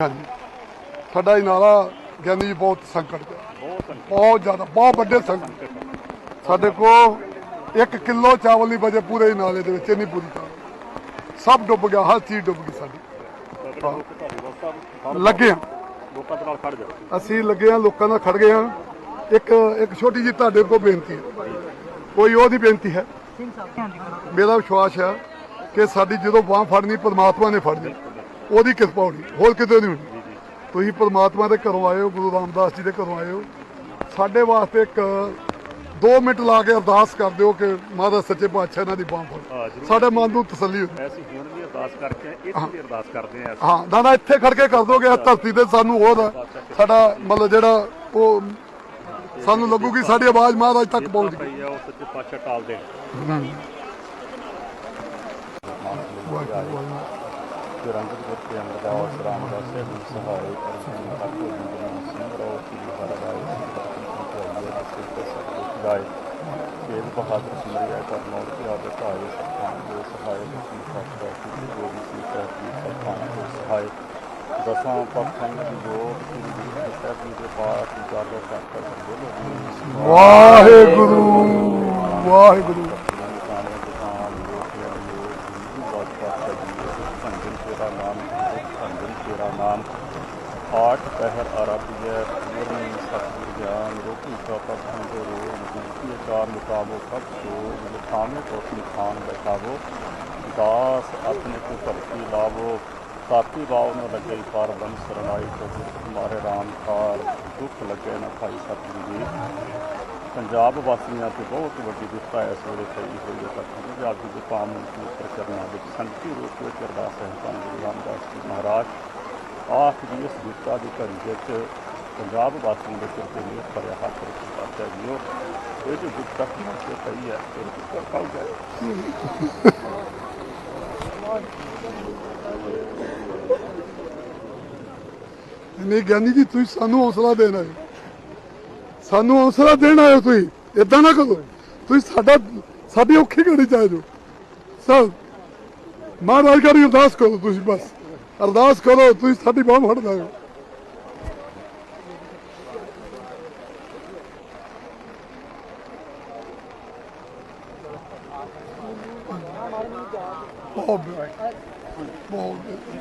ਹਾਂਜੀ। ਸਾਡਾ ਇਹ ਨਾਲਾ ਗਿਆਨੀ ਜੀ ਬਹੁਤ ਸੰਕਟ ਹੈ ਬਹੁਤ ਜ਼ਿਆਦਾ ਬਹੁਤ ਵੱਡੇ ਸੰਕਟ। ਸਾਡੇ ਕੋਲ 1 ਕਿਲੋ ਚਾਵਲ ਨਹੀਂ ਬਚੇ ਪੂਰੇ ਹੀ ਨਾਲੇ ਦੇ ਵਿੱਚ ਇੰਨੀ ਬੁਰੀ ਹਾਲਤ ਸਭ ਡੁੱਬ ਗਿਆ ਹਰ ਚੀਜ਼ ਡੁੱਬ ਗਈ ਸਾਡੀ। ਲੱਗੇ ਆ ਲੋਕਾਂ ਦੇ ਨਾਲ ਖੜ ਜਾਓ। ਅਸੀਂ ਲੱਗੇ ਆ ਲੋਕਾਂ ਨਾਲ ਖੜ ਗਏ ਆ ਇੱਕ ਇੱਕ ਛੋਟੀ ਜਿਹੀ ਤੁਹਾਡੇ ਕੋਲ ਬੇਨਤੀ ਹੈ। ਕੋਈ ਉਹਦੀ ਬੇਨਤੀ ਹੈ? ਮੇਰਾ ਵਿਸ਼ਵਾਸ ਹੈ ਕਿ ਸਾਡੀ ਜਦੋਂ ਬਾਹ ਫੜਨੀ ਪਰਮਾਤਮਾ ਨੇ ਫੜਨੀ ਉਹਦੀ ਕਿਰਪਾ ਹੋਣੀ ਹੋਰ ਕਿਤੇ ਨਹੀਂ ਹੋਣੀ। ਤੁਸੀਂ ਪਰਮਾਤਮਾ ਦੇ ਘਰੋਂ ਆਏ ਹੋ ਗੁਰੂ ਰਾਮਦਾਸ ਜੀ ਦੇ ਘਰੋਂ ਆਏ ਹੋ। ਸਾਡੇ ਵਾਸਤੇ ਇੱਕ 2 ਮਿੰਟ ਲਾ ਕੇ ਅਰਦਾਸ ਕਰ ਦਿਓ ਕਿ ਮਹਾਰਾਜ ਸੱਚੇ ਪਾਤਸ਼ਾਹ ਇਹਨਾਂ ਦੀ ਬਾਹ ਫੜ। ਸਾਡੇ ਮਨ ਨੂੰ ਤਸੱਲੀ ਹੋਵੇ। ਅਸੀਂ ਹੁਣ ਵੀ ਅਰਦਾਸ ਕਰਕੇ ਇੱਥੇ ਵੀ ਅਰਦਾਸ ਕਰਦੇ ਆ ਹਾਂ ਨਾ ਨਾ ਇੱਥੇ ਖੜ ਕੇ ਕਰ ਦੋਗੇ ਇਸ ਧਰਤੀ ਤੇ ਸਾਨੂੰ ਹੋਰ ਸਾਡਾ ਮਤਲਬ ਜਿਹੜਾ ਉਹ ਸਾਨੂੰ ਲੱਗੂਗੀ ਸਾਡੀ ਆਵਾਜ਼ ਮਹਾਰਾਜ ਤੱਕ ਪਹੁੰਚ ਗਈ। ਪਈ ਆ ਉਹ ਸੱਚੇ ਪਾਤਸ਼ਾਹ ਟਾਲ ਦੇ ਤਿਰੰਗਤ ਗੁਰ ਕੇ ਅਮਰਦਾਸ ਰਾਮਦਾਸ ਸਾਹਿਬ ਨੂੰ ਸਹਾਇ ਕਰਨ ਤੱਕ ਜਿੰਦਨ ਸਿੰਘ ਰੋ ਕੀ ਹਰਵਾਏ ਗਾਇ ਸ਼ੇਰ ਬਹਾਦਰ ਸਿਮਰਿਆ ਕਰਨੌਰ ਕੀ ਆਦਤ ਧਾਰੇ ਸਤਾਨ ਦੇ ਸਹਾਇ ਜੀ ਫਸਦਾ ਕੀ ਜੋ ਵੀ ਸੀ ਪ੍ਰਤੀ ਸਤਾਨ ਦੇ ਸਹਾਇ ਦਸਾਂ ਪੱਖਾਂ ਦੀ ਜੋਤ ਸ੍ਰੀ ਗੁਰੂ ਗ੍ਰੰਥ ਸਾਹਿਬ ਜੀ ਦੇ ਪਾਠ ਦੀ ਗੱਲ ਕਰ ਬੋਲੋ ਵਾਹਿਗੁਰੂ ਵਾਹਿਗੁਰੂ। भंजन तेरा नाम भंजन तेरा नाम आठ पहर अरब ज्ञान रोटी का पद हमको रोज गुलती का मुकाबो कब सो मुकामे को अपनी खान बैठावो दास अपने को करती लावो काती बाव न लगे पार बन सरनाई को तुम्हारे राम कार दुख लगे न खाई सतगुरु ਪੰਜਾਬ ਵਾਸੀਆਂ ਤੇ ਬਹੁਤ ਵੱਡੀ ਦਿੱਤਾ ਇਸ ਵੇਲੇ ਪਈ ਹੋਈ ਹੈ ਤੱਕ ਪੰਜਾਬ ਦੇ ਪਾਮ ਨੂੰ ਪ੍ਰਚਰਨਾ ਵਿੱਚ ਸੰਤੀ ਰੂਪ ਵਿੱਚ ਅਰਦਾਸ ਹੈ ਧੰਨ ਗੁਰੂ ਰਾਮਦਾਸ ਜੀ ਮਹਾਰਾਜ ਆਖ ਜੀ ਇਸ ਦਿੱਤਾ ਦੀ ਘੜੀ ਵਿੱਚ ਪੰਜਾਬ ਵਾਸੀਆਂ ਦੇ ਸਿਰ ਤੇ ਮੇਰ ਭਰਿਆ ਹੱਥ ਰੱਖੀ ਪਾਤਿਆ ਜੀਓ ਇਹ ਜੋ ਦਿੱਤਾ ਕੀ ਤੇ ਪਈ ਹੈ, ਇਹ ਦਿੱਤਾ ਕੱਲ ਜਾਏ। ਨਹੀਂ, ਗਿਆਨੀ ਜੀ, ਤੁਸੀਂ ਸਾਨੂੰ ਹੌਸਲਾ ਦੇਣਾ ਹੈ। ਸਾਨੂੰ ਹੌਸਲਾ ਦੇਣਾ ਹੈ ਤੁਸੀਂ ਇਦਾਂ ਨਾ ਕਰੋ। ਤੁਸੀਂ ਸਾਡਾ, ਸਾਡੀ ਔਖੀ ਘੜੀ ਚ ਜੋ ਸਭ ਮਹਾਰਾਜ ਕਰੀ ਅਰਦਾਸ ਕਰੋ ਤੁਸੀਂ ਬਸ। ਅਰਦਾਸ ਕਰੋ, ਤੁਸੀਂ ਸਾਡੀ ਬਾਹ ਫੜਦਾ ਹੋ ਬਹੁਤ ਬਹੁਤ